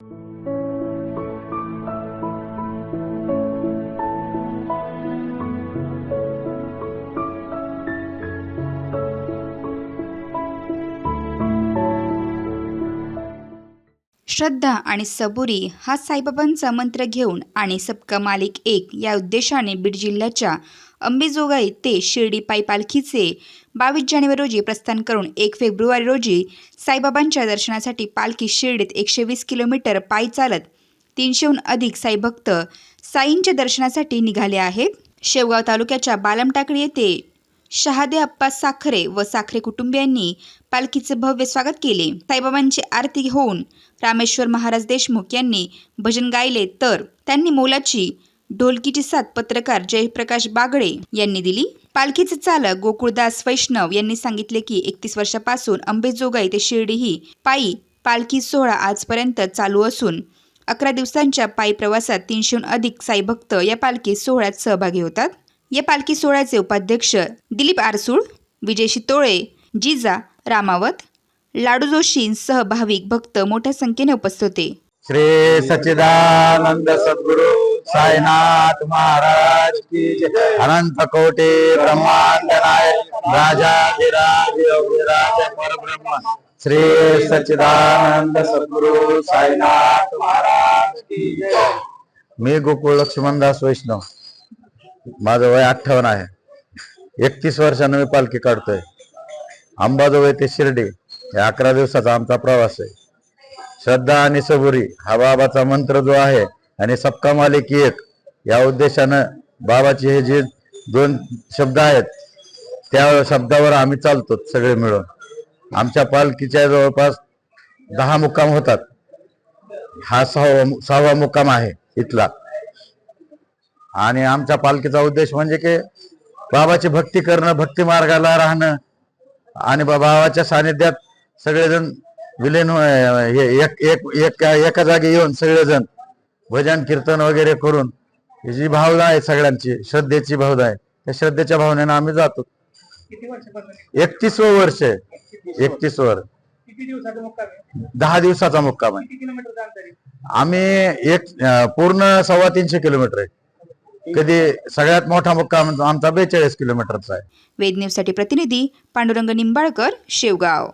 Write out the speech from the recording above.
you श्रद्धा आणि सबुरी हा साईबाबांचा मंत्र घेऊन आणि सबका मालिक एक या उद्देशाने बीड जिल्ह्याच्या अंबेजोगाई ते शिर्डी पायी पालखीचे बावीस जानेवारी रोजी प्रस्थान करून एक फेब्रुवारी रोजी साईबाबांच्या दर्शनासाठी पालखी शिर्डीत एकशे वीस किलोमीटर पायी चालत तीनशेहून अधिक साईभक्त साईंच्या दर्शनासाठी निघाले आहेत. शेवगाव तालुक्याच्या बालमटाकडी येथे शहादे अप्पा साखरे व साखरे कुटुंबियांनी पालखीचे भव्य स्वागत केले. साईबाबांची आरती होऊन रामेश्वर महाराज देशमुख यांनी भजन गायले तर त्यांनी मोलाची ढोलकीची साथ पत्रकार जयप्रकाश बागडे यांनी दिली. पालखीचे चालक गोकुळदास वैष्णव यांनी सांगितले की एकतीस वर्षापासून अंबेजोगाई ते शिर्डी ही पायी पालखी सोहळा आजपर्यंत चालू असून अकरा दिवसांच्या पायी प्रवासात तीनशेहून अधिक साईभक्त या पालखी सोहळ्यात सहभागी होतात. या पालखी सोहळ्याचे उपाध्यक्ष दिलीप आरसूळ विजय शितोळे जिजा रामावत लाडू जोशींसह भाविक भक्त मोठ्या संख्येने उपस्थित होते. श्री सच्चिदानंद सद्गुरु साईनाथ महाराज की अनंत कोटी ब्रह्मांड नायक राजा परब्रह्म श्री सच्चिदानंद सद्गुरु साईनाथ महाराज की मी गोकुळ लक्ष्मणदास वैष्णव. माझं वय अठ्ठावन्न आहे. एकतीस वर्षानं मी पालखी काढतोय. अंबाजोगाई ते शिर्डी हे अकरा दिवसाचा आमचा प्रवास आहे. श्रद्धा आणि सबुरी हा बाबाचा मंत्र जो आहे आणि सबका मालिक एक या उद्देशानं बाबाचे हे जे दोन शब्द आहेत त्या शब्दावर आम्ही चालतो सगळे मिळून. आमच्या पालखीच्या जवळपास दहा मुक्काम होतात. हा सहावा सहावा मुक्काम आहे इथला. आणि आमच्या पालखीचा उद्देश म्हणजे की बाबाची भक्ती करणं भक्ती मार्गाला राहणं. आणि बा- बाबाच्या सानिध्यात सगळेजण विलीन हे एक एक एक एका जागी येऊन सगळेजण भजन कीर्तन वगैरे करून ही जी भावना आहे सगळ्यांची श्रद्धेची भावना आहे त्या श्रद्धेच्या भावनेनं आम्ही जातो. एकतीस वर्ष आहे. एकतीस वर दहा दिवसाचा मुक्काम आहे. आम्ही एक पूर्ण सव्वा तीनशे किलोमीटर आहे. कधी सगळ्यात मोठा मुक्काम आमचा बेचाळीस किलोमीटरचा आहे. वेद न्यूजसाठी प्रतिनिधी पांडुरंग निंबाळकर शेवगाव.